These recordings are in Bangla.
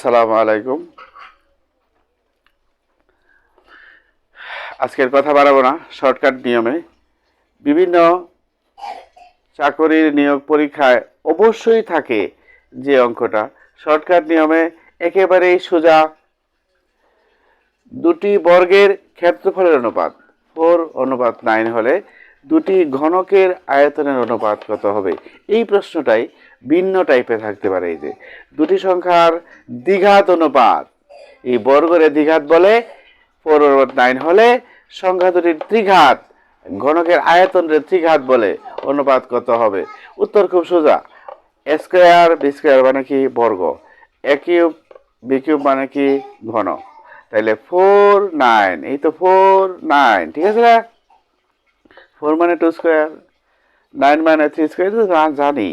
আসসালামু আলাইকুম। আজকের কথা বাড়াবো না, শর্টকাট নিয়মে। বিভিন্ন চাকরির নিয়োগ পরীক্ষায় অবশ্যই থাকে যে অঙ্কটা। শর্টকাট নিয়মে একেবারেই সোজা দুটি বর্গের ক্ষেত্রফলের অনুপাত, ফোর অনুপাত নাইন হলে দুটি ঘনকের আয়তনের অনুপাত কত হবে? এই প্রশ্নটাই ভিন্ন টাইপে থাকতে পারে এই যে। দুটি সংখ্যার দ্বিঘাত অনুপাত। এই বর্গের দ্বিঘাত বলে ফোর নাইন হলে সংখ্যা দুটির ত্রিঘাত, ঘনকের আয়তনের ত্রিঘাত বলে অনুপাত কত হবে? উত্তর খুব সোজা। স্কোয়ার বি স্কোয়ার মানে কি? বর্গ। এ কিউব বি কিউব মানে কি? ঘন। তাইলে ফোর নাইন এই তো ফোর নাইন ঠিক আছে না? ফোর মানে টু স্কোয়ার, নাইন মানে থ্রি স্কোয়ার তো জানি।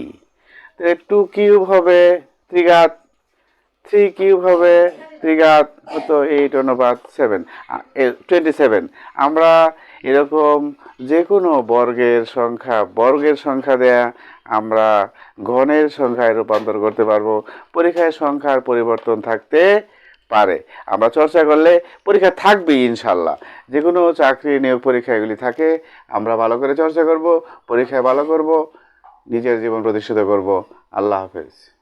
টু কিউব হবে ত্রিঘাত, থ্রি কিউব হবে ত্রিঘাত কত এইট অনুপাত সেভেন টোয়েন্টি সেভেন আমরা এরকম যে কোনো বর্গের সংখ্যা বর্গের সংখ্যা দেয়া আমরা ঘনের সংখ্যায় রূপান্তর করতে পারব। পরীক্ষায় সংখ্যার পরিবর্তন থাকতে পারে। আমরা চর্চা করলে পরীক্ষা থাকবেই ইনশাল্লাহ যে কোনো চাকরি নিয়োগ পরীক্ষা এগুলি থাকে, আমরা ভালো করে চর্চা করব, পরীক্ষায় ভালো করব, নিজের জীবন প্রতিষ্ঠিত করব। আল্লাহ হাফেজ।